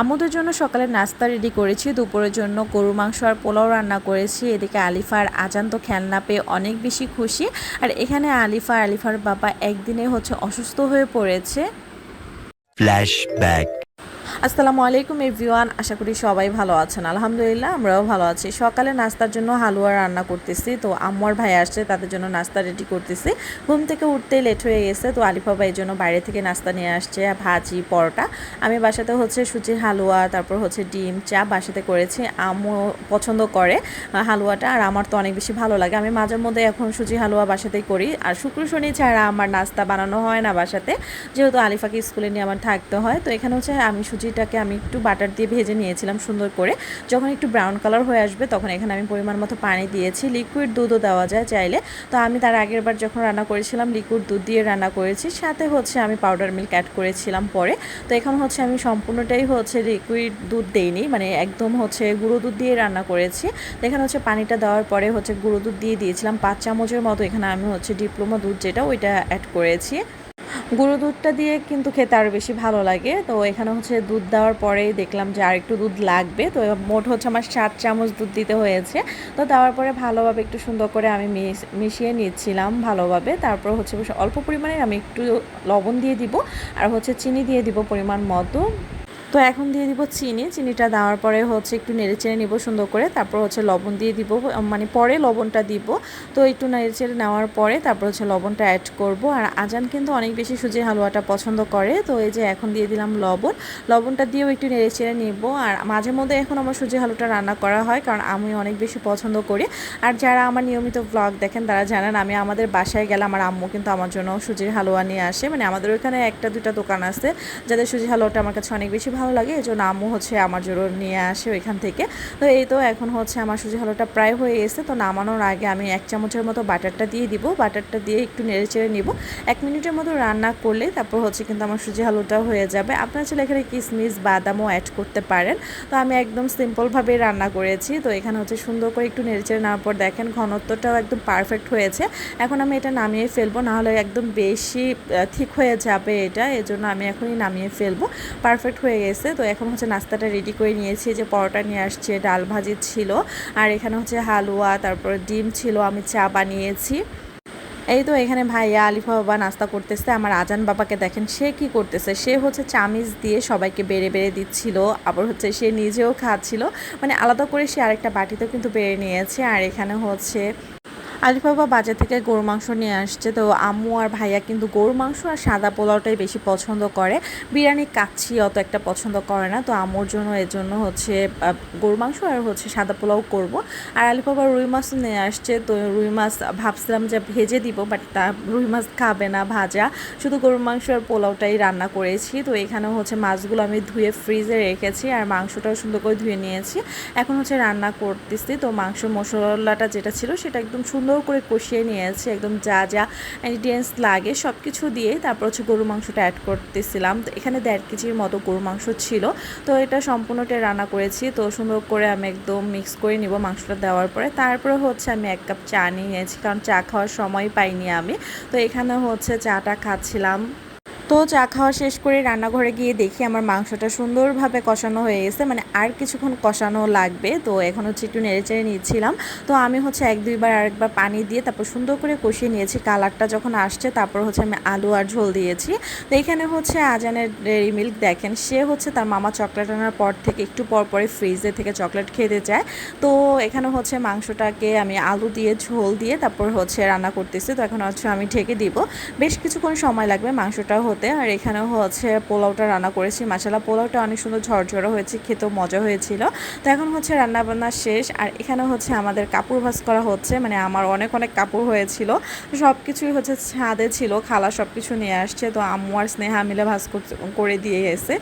আমুদের জন্য সকালে নাস্তা রেডি করেছি, দুপুরের জন্য গরু মাংস আর পোলাও রান্না করেছি। এদিকে আলিফার আজান তো খেলনা পেয়ে অনেক বেশি খুশি। আর এখানে আলিফা আলিফার বাবা একদিনে হচ্ছে অসুস্থ হয়ে পড়েছে। Flashback. আসসালামু আলাইকুম, এভরিওয়ান। আশা করি সবাই ভালো আছেন। আলহামদুলিল্লাহ, আমরাও ভালো আছি। সকালে নাস্তার জন্য হালুয়া রান্না করতেছি। তো আম্মুর ভাই আসছে, তাদের জন্য নাস্তা রেডি করতেছি। ঘুম থেকে উঠতে লেট হয়ে গেছে, তো আলিফা ভাই জন্য বাইরে থেকে নাস্তা নিয়ে আসছে, ভাজি, পরোটা। আমি বাসাতে হচ্ছে সুজির হালুয়া, তারপর হচ্ছে ডিম, চা বাসাতে করেছি। আম্মু পছন্দ করে হালুয়াটা, আর আমার তো অনেক বেশি ভালো লাগে। আমি মাঝে মধ্যে এখন সুজি, হালুয়া বাসাতেই করি। আর শুক্র, শনি ছাড়া আমার নাস্তা বানানো হয় না বাসাতে। যেহেতু আলিফাকে স্কুলে নিয়ে আমার থাকতে হয়, তো এখানে হচ্ছে আমি সুজিটাকে আমি একটু বাটার দিয়ে ভেজে নিয়েছিলাম সুন্দর করে। যখন একটু ব্রাউন কালার হয়ে আসবে, তখন এখানে আমি পরিমাণ মতো পানি দিয়েছি। লিকুইড দুধও দেওয়া যায় চাইলে। তো আমি তার আগের বার যখন রান্না করেছিলাম লিকুইড দুধ দিয়ে রান্না করেছি। সাথে হচ্ছে আমি পাউডার মিল্ক অ্যাড করেছিলাম পরে। তো এখন হচ্ছে আমি সম্পূর্ণটাই হচ্ছে লিকুইড দুধ দেইনি মানে একদম হচ্ছে গুঁড়ো দুধ দিয়ে রান্না করেছি। তো এখানে হচ্ছে পানিটা দেওয়ার পরে হচ্ছে গুঁড়ো দুধ দিয়ে দিয়েছিলাম। পাঁচ চামচের মতো এখানে আমি হচ্ছে ডিপ্লোমা দুধ যেটা, ওইটা অ্যাড করেছি। গুঁড়ো দুধটা দিয়ে কিন্তু খেতে আরও বেশি ভালো লাগে। তো এখানে হচ্ছে দুধ দেওয়ার পরেই দেখলাম যে আর একটু দুধ লাগবে। তো মোট হচ্ছে আমার সাত চামচ দুধ দিতে হয়েছে। তো দেওয়ার পরে ভালোভাবে একটু সুন্দর করে আমি মিশ- মিশিয়ে নিচ্ছিলাম ভালোভাবে। তারপর হচ্ছে অল্প পরিমাণে আমি একটু লবণ দিয়ে দিব। আর হচ্ছে চিনি দিয়ে দিব পরিমাণ মতো। তো এখন দিয়ে দিব চিনি। চিনিটা দেওয়ার পরে হচ্ছে একটু নেড়ে চেড়ে নিব সুন্দর করে। তারপর হচ্ছে লবণ দিয়ে দিব মানে পরে লবণটা দিব। তো একটু নেড়ে চেড়ে নেওয়ার পরে তারপর হচ্ছে লবণটা অ্যাড করব। আর আজান কিন্তু অনেক বেশি সুজি হালুয়াটা পছন্দ করে। তো এই যে এখন দিয়ে দিলাম লবণ। লবণটা দিয়েও একটু নেড়ে চেড়ে নিব। আর মাঝে মধ্যে এখন আমার সুজি হালুয়াটা রান্না করা হয়, কারণ আমি অনেক বেশি পছন্দ করি। আর যারা আমার নিয়মিত ব্লগ দেখেন, তারা জানেন আমি আমাদের বাসায় গেলে আমার আম্মু কিন্তু আমার জন্য সুজির হালুয়া নিয়ে আসে। মানে আমাদের ওইখানে একটা দুটা দোকান আছে, যাদের সুজি হালুয়াটা আমার কাছে অনেক বেশি ভালো লাগে, এই জন্য আম্মু হচ্ছে আমার জন্য নিয়ে আসে ওইখান থেকে। তো এই তো এখন হচ্ছে আমার সুজি হালুয়াটা প্রায় হয়ে এসে তো নামানোর আগে আমি এক চামচের মতো বাটারটা দিয়ে দিব। বাটারটা দিয়ে একটু নেড়ে চেড়ে নিব। এক মিনিটের মতো রান্না করলে তারপর হচ্ছে কিন্তু আমার সুজি হালুয়াটা হয়ে যাবে। আপনার ছেলে এখানে কিশমিশ বাদামও অ্যাড করতে পারেন। তো আমি একদম সিম্পলভাবেই রান্না করেছি। তো এখানে হচ্ছে সুন্দর করে একটু নেড়ে চেড়ে নেওয়ার পর দেখেন ঘনত্বটাও একদম পারফেক্ট হয়েছে। এখন আমি এটা নামিয়ে ফেলব নাহলে একদম বেশি ঠিক হয়ে যাবে এটা। এজন্য আমি এখনই নামিয়ে ফেলব। পারফেক্ট হয়ে গেছে তো এখন হচ্ছে নাস্তাটা রেডি করে নিয়েছি। যে পরোটা নিয়ে আসছে ডাল ভাজি ছিল। আর এখানে হচ্ছে হালুয়া, তারপর ডিম ছিল, আমি চা বানিয়েছি। এই তো এখানে ভাইয়া আলিফা বাবা নাস্তা করতেছে। আমার আজান বাবাকে দেখেন, সে কি করতেছে? সে হচ্ছে চামিচ দিয়ে সবাইকে বেড়ে বেড়ে দিচ্ছিল। আবার হচ্ছে সে নিজেও খাচ্ছিল। মানে আলাদা করে সে আরেকটা বাটিতেও কিন্তু বেড়ে নিয়েছে। আর এখানে হচ্ছে আলিফ বাবা বাজার থেকে গরু মাংস নিয়ে আসছে। তো আম্মু আর ভাইয়া কিন্তু গরু মাংস আর সাদা পোলাওটাই বেশি পছন্দ করে। বিরিয়ানি কাচ্ছি অত একটা পছন্দ করে না। তো আম্মুর জন্য, এর জন্য হচ্ছে গরু মাংস আর হচ্ছে সাদা পোলাও করব। আর আলিফ বাবা রুই মাছ নিয়ে আসছে। তো রুই মাছ ভাবছিলাম যে ভেজে দিব, বাট তা রুই মাছ খাবে না ভাজা। শুধু গরুর মাংস আর পোলাওটাই রান্না করেছি। তো এখানে হচ্ছে মাছগুলো আমি ধুয়ে ফ্রিজে রেখেছি আর মাংসটাও সুন্দর করে ধুয়ে নিয়েছি। এখন হচ্ছে রান্না করতেছি। তো মাংস মশলাটা যেটা ছিল সেটা একদম সুন্দর করে কষিয়ে নিয়েছি, একদম যা যা ইনগ্রিডিয়েন্টস লাগে সব কিছু দিয়ে। তারপর হচ্ছে গরু মাংসটা অ্যাড করতেছিলাম। তো এখানে দেড় কেজির মতো গরু মাংস ছিল। তো এটা সম্পূর্ণটাই রান্না করেছি। তো সুন্দর করে আমি একদম মিক্স করে নিব মাংসটা দেওয়ার পরে। তারপরে হচ্ছে আমি এক কাপ চা নিয়েছি, কারণ চা খাওয়ার সময় পাইনি আমি। তো এখানে হচ্ছে চাটা খাচ্ছিলাম। তো চা খাওয়া শেষ করে রান্নাঘরে গিয়ে দেখি আমার মাংসটা সুন্দরভাবে কষানো হয়ে গেছে মানে আর কিছুক্ষণ কষানো লাগবে। তো এখন হচ্ছে একটু নেড়ে চেড়ে নিচ্ছিলাম। তো আমি হচ্ছে এক দুইবার আরেকবার পানি দিয়ে তারপর সুন্দর করে কষিয়ে নিয়েছি। কালারটা যখন আসছে তারপর হচ্ছে আমি আলু আর ঝোল দিয়েছি। তো এখানে হচ্ছে আজানের ডেরি মিল্ক দেখেন, সে হচ্ছে তার মামা চকলেট আনার পর থেকে একটু পর পরে ফ্রিজে থেকে চকলেট খেতে চায়। তো এখানে হচ্ছে মাংসটাকে আমি আলু দিয়ে, ঝোল দিয়ে তারপর হচ্ছে রান্না করতেছি। তো এখন হচ্ছে আমি ঢেকে দিব। বেশ কিছুক্ষণ সময় লাগবে মাংসটা হতে আর এখানেও হচ্ছে পোলাওটা রান্না করেছি। মাসালা পোলাওটা অনেক সুন্দর ঝরঝরে হয়েছে, খেতেও মজা হয়েছিল। তো এখন হচ্ছে রান্না বান্না শেষ। আর এখানে হচ্ছে আমাদের কাপড় ভাস করা হচ্ছে। মানে আমার অনেক অনেক কাপড় হয়েছিল। সব কিছুই হচ্ছে ছাদে ছিল, খালা সব কিছু নিয়ে আসছে। তো আম্মু আর স্নেহা মিলে ভাস করে দিয়ে গেছে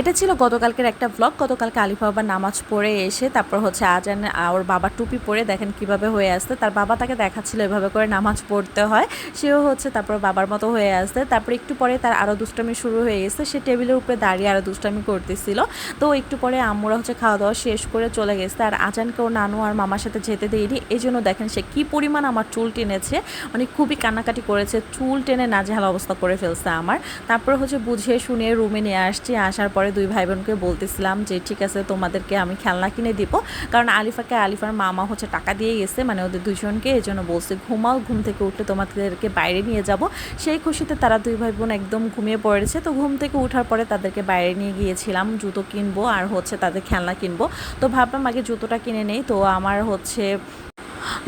এটা ছিল গতকালকের একটা ব্লগ গতকালকে আলিফা বাবা নামাজ পড়ে এসে তারপর হচ্ছে আজান ওর বাবা টুপি পরে দেখেন কীভাবে হয়ে আসতে তার বাবা তাকে দেখাচ্ছিল এভাবে করে নামাজ পড়তে হয়। সেও হচ্ছে তারপর বাবার মতো হয়ে আসতে তারপর একটু পরে তার আরও দুষ্টামি শুরু হয়ে গেছে। সে টেবিলের উপরে দাঁড়িয়ে আরও দুষ্টামি করতেছিল। তো একটু পরে আম্মুরা হচ্ছে খাওয়া দাওয়া শেষ করে চলে গেছে। আর আজানকেও নানু আর মামার সাথে যেতে দেয়নি। এই জন্য দেখেন সে কি পরিমাণ আমার চুল টেনেছে। মানে খুবই কান্নাকাটি করেছে। চুল টেনে নাজেহাল অবস্থা করে ফেলছে আমার। তারপর হচ্ছে বুঝে শুনে রুমে নিয়ে আসছি। আসার পরে পরে দুই ভাই বোনকে বলতেছিলাম যে, ঠিক আছে, তোমাদেরকে আমি খেলনা কিনে দিব। কারণ আলিফাকে আলিফার মামা হচ্ছে টাকা দিয়ে গেছে মানে ওদের দুজনকে এই জন্য বলছে, ঘুমাও, ঘুম থেকে উঠলে তোমাদেরকে বাইরে নিয়ে যাব। সেই খুশিতে তারা দুই ভাই বোন একদম ঘুমিয়ে পড়েছে। তো ঘুম থেকে উঠার পরে তাদেরকে বাইরে নিয়ে গিয়েছিলাম, জুতো কিনবো আর হচ্ছে তাদের খেলনা কিনবো। তো ভাবলাম আগে জুতোটা কিনে নেই। তো আমার হচ্ছে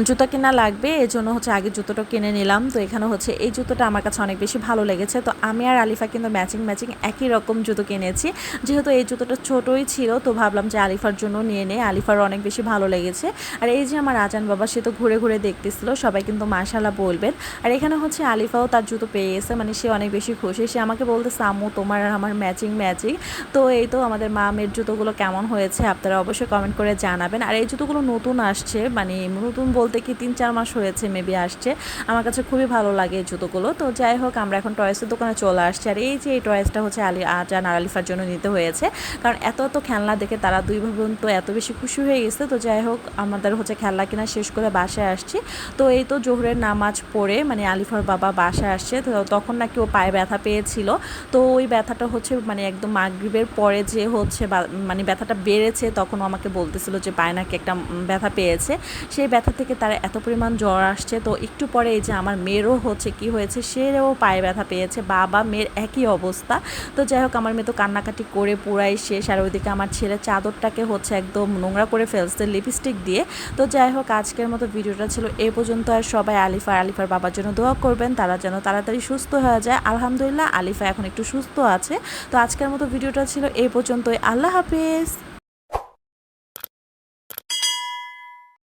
জুতো কেনা লাগবে এই জন্য হচ্ছে আগে জুতোটা কিনে নিলাম। তো এখানে হচ্ছে এই জুতোটা আমার কাছে অনেক বেশি ভালো লেগেছে। তো আমি আর আলিফা কিন্তু ম্যাচিং ম্যাচিং একই রকম জুতো কিনেছি। যেহেতু এই জুতোটা ছোটোই ছিল, তো ভাবলাম যে আলিফার জন্য নিয়ে নেই। আলিফার অনেক বেশি ভালো লেগেছে। আর এই যে আমার আজান বাবা, সে তো ঘুরে ঘুরে দেখতেছিল, সবাই কিন্তু মাশাল্লাহ বলবেন। আর এখানে হচ্ছে আলিফাও তার জুতো পেয়ে গেছে মানে সে অনেক বেশি খুশি। সে আমাকে বলতেছে, আম্মু, তোমার আর আমার ম্যাচিং ম্যাচিং তো এই তো আমাদের মা মেয়ের জুতোগুলো কেমন হয়েছে, আপনারা অবশ্যই কমেন্ট করে জানাবেন। আর এই জুতোগুলো নতুন আসছে মানে নতুন বলতে কি তিন, চার মাস হয়েছে মেবি আসছে। আমার কাছে খুবই ভালো লাগে এই জুতোগুলো। তো যাই হোক, আমরা এখন টয়েসের দোকানে চলে আসছি। আর এই যে এই টয়েসটা হচ্ছে আলি আজান আর আলিফার জন্য নিতে হয়েছে। কারণ এত এত খেলনা দেখে তারা দুই বোন তো এত বেশি খুশি হয়ে গেছে। তো যাই হোক, আমাদের হচ্ছে খেলনা কিনা শেষ করে বাসায় আসছি। তো এই তো জোহরের নামাজ পড়ে মানে আলিফার বাবা বাসায় আসছে। তো তখন নাকি ও পায়ে ব্যথা পেয়েছিল। তো ওই ব্যথাটা হচ্ছে মানে একদম মাগরিবের পরে যে হচ্ছে মানে ব্যথাটা বেড়েছে, তখন আমাকে বলতেছিল যে পায়ে নাকি একটা ব্যথা পেয়েছে। সেই ব্যথা থেকে তার এত পরিমাণ জ্বর আসছে, তো একটু পরে এই যে আমার মেয়েরও হচ্ছে কি হয়েছে সেও পায়ে ব্যথা পেয়েছে, বাবা, মেয়ের একই অবস্থা। তো যাই হোক, আমার মেয়ে তো কান্নাকাটি করে পুরাই শেষ, আর ওইদিকে আমার ছেলে চাদরটাকে হচ্ছে একদম নোংরা করে ফেলছে লিপস্টিক দিয়ে। তো যাই হোক, আজকের মতো ভিডিওটা ছিল এই পর্যন্ত, আর সবাই আলিফা, আলিফার বাবার জন্য দোয়া করবেন, তারা যেন তাড়াতাড়ি সুস্থ হয়ে যায়। আলহামদুলিল্লাহ, আলিফা এখন একটু সুস্থ আছে। তো আজকের মতো ভিডিওটা ছিল এই পর্যন্তই। আল্লাহ হাফেজ।